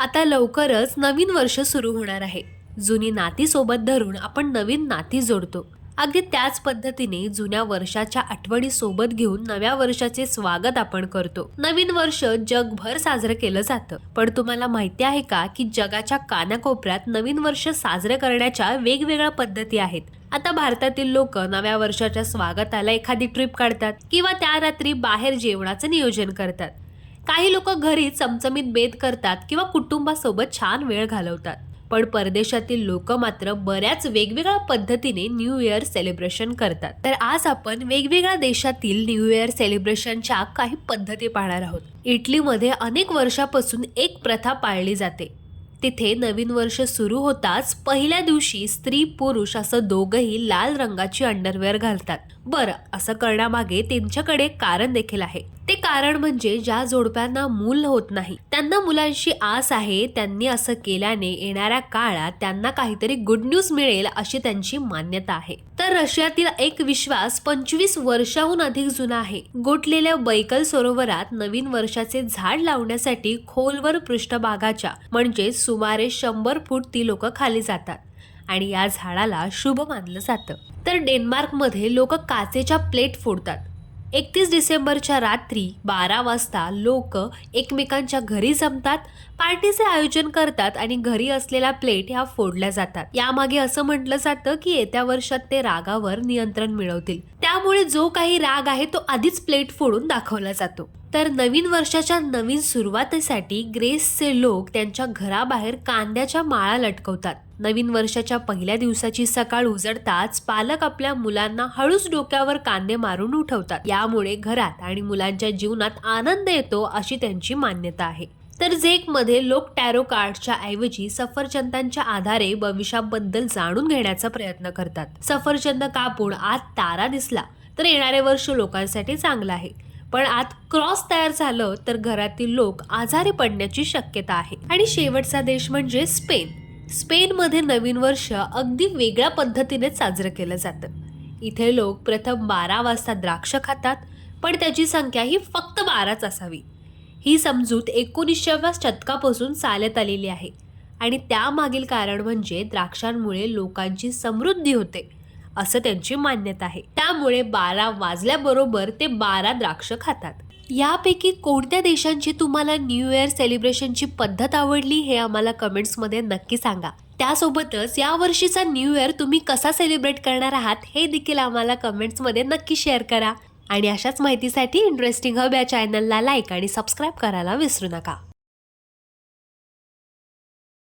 आता लवकरच नवीन वर्ष सुरू होणार आहे. जुनी नाती सोबत धरून आपण नवीन नाती जोडतो. अगदी त्याच पद्धतीने जुन्या वर्षाच्या आठवणी सोबत घेऊन नव्या वर्षाचे स्वागत आपण करतो. नवीन वर्ष जगभर साजरं केलं जातं. पण तुम्हाला माहिती आहे का की जगाच्या कानाकोपऱ्यात नवीन वर्ष साजरे करण्याच्या वेगवेगळ्या पद्धती आहेत. आता भारतातील लोक नव्या वर्षाच्या स्वागताला एखादी ट्रिप काढतात किंवा त्या रात्री बाहेर जेवणाचं नियोजन करतात. काही लोक घरी चमचमीत बेद करतात किंवा कुटुंबासोबत छान वेळ घालवतात. पण परदेशातील लोक मात्र बऱ्याच वेगवेगळ्या पद्धतीने न्यू इयर सेलिब्रेशन करतात. तर आज आपण वेगवेगळ्या देशातील न्यू इयर सेलिब्रेशनच्या काही पद्धती पाहणार आहोत. इटलीमध्ये अनेक वर्षापासून एक प्रथा पाळली जाते. तिथे नवीन वर्ष सुरू होताच पहिल्या दिवशी स्त्री पुरुष असं दोघंही लाल रंगाची अंडरवेअर घालतात. बरं असं करण्यामागे त्यांच्याकडे कारण देखील आहे. ते कारण म्हणजे ज्या जोडप्यांना मूल होत नाही त्यांना मुलांशी आस आहे त्यांनी असं केल्याने येणाऱ्या काळात त्यांना काहीतरी गुड न्यूज मिळेल अशी त्यांची मान्यता आहे. तर रशियातील एक विश्वास पंचवीस वर्षाहून अधिक जुना आहे. गोठलेल्या बैकल सरोवरात नवीन वर्षाचे झाड लावण्यासाठी खोलवर पृष्ठभागाच्या म्हणजे सुमारे शंभर फूट ती लोक खाली जातात आणि या झाडाला शुभ मानलं जातं. तर डेन्मार्कमध्ये लोक काचेच्या प्लेट फोडतात. एकतीस डिसेंबरच्या रात्री बारा वाजता लोक एकमेकांच्या घरी जमतात पार्टीचे आयोजन करतात आणि घरी असलेल्या प्लेट ह्या फोडल्या जातात. यामागे असं म्हटलं जातं की येत्या वर्षात ते रागावर नियंत्रण मिळवतील. त्यामुळे जो काही राग आहे तो आधीच प्लेट फोडून दाखवला जातो. तर नवीन वर्षाच्या नवीन सुरुवातीसाठी ग्रेसचे लोक त्यांच्या घराबाहेर कांद्याच्या माळा लटकवतात. नवीन वर्षाच्या पहिल्या दिवसाची सकाळ उजडताच पालक आपल्या मुलांना हळूच डोक्यावर कांदे मारून उठवतात. यामुळे घरात आणि मुलांच्या जीवनात आनंद येतो अशी त्यांची मान्यता आहे. तर जेकमध्ये लोक टॅरो कार्डच्या ऐवजी सफरचंदांच्या आधारे भविष्याबद्दल जाणून घेण्याचा प्रयत्न करतात. सफरचंद कापून आत तारा दिसला तर येणारे वर्ष लोकांसाठी चांगलं आहे. पण आत क्रॉस तयार झालं तर घरातील लोक आजारी पडण्याची शक्यता आहे. आणि शेवटचा देश म्हणजे स्पेन. स्पेनमध्ये नवीन वर्ष अगदी वेगळ्या पद्धतीने साजरं केलं जातं. इथे लोक प्रथम बारा वाजता द्राक्ष खातात पण त्याची संख्या ही फक्त बाराच असावी. ही समजूत एकोणीसशेव्या शतकापासून चालत आलेली आहे. आणि त्यामागील कारण म्हणजे द्राक्षांमुळे लोकांची समृद्धी होते असं त्यांची मान्यता आहे. त्यामुळे बारा वाजल्याबरोबर ते बारा द्राक्ष खातात. यापैकी कोणत्या देशांची तुम्हाला न्यू इयर सेलिब्रेशनची पद्धत आवडली हे आम्हाला कमेंट्समध्ये नक्की सांगा. त्यासोबतच या वर्षीचा न्यू इयर तुम्ही कसा सेलिब्रेट करणार आहात हे देखील आम्हाला कमेंट्समध्ये नक्की शेअर करा. आणि अशाच माहितीसाठी इंटरेस्टिंग हब या चॅनलला लाईक आणि सबस्क्राईब करायला विसरू नका.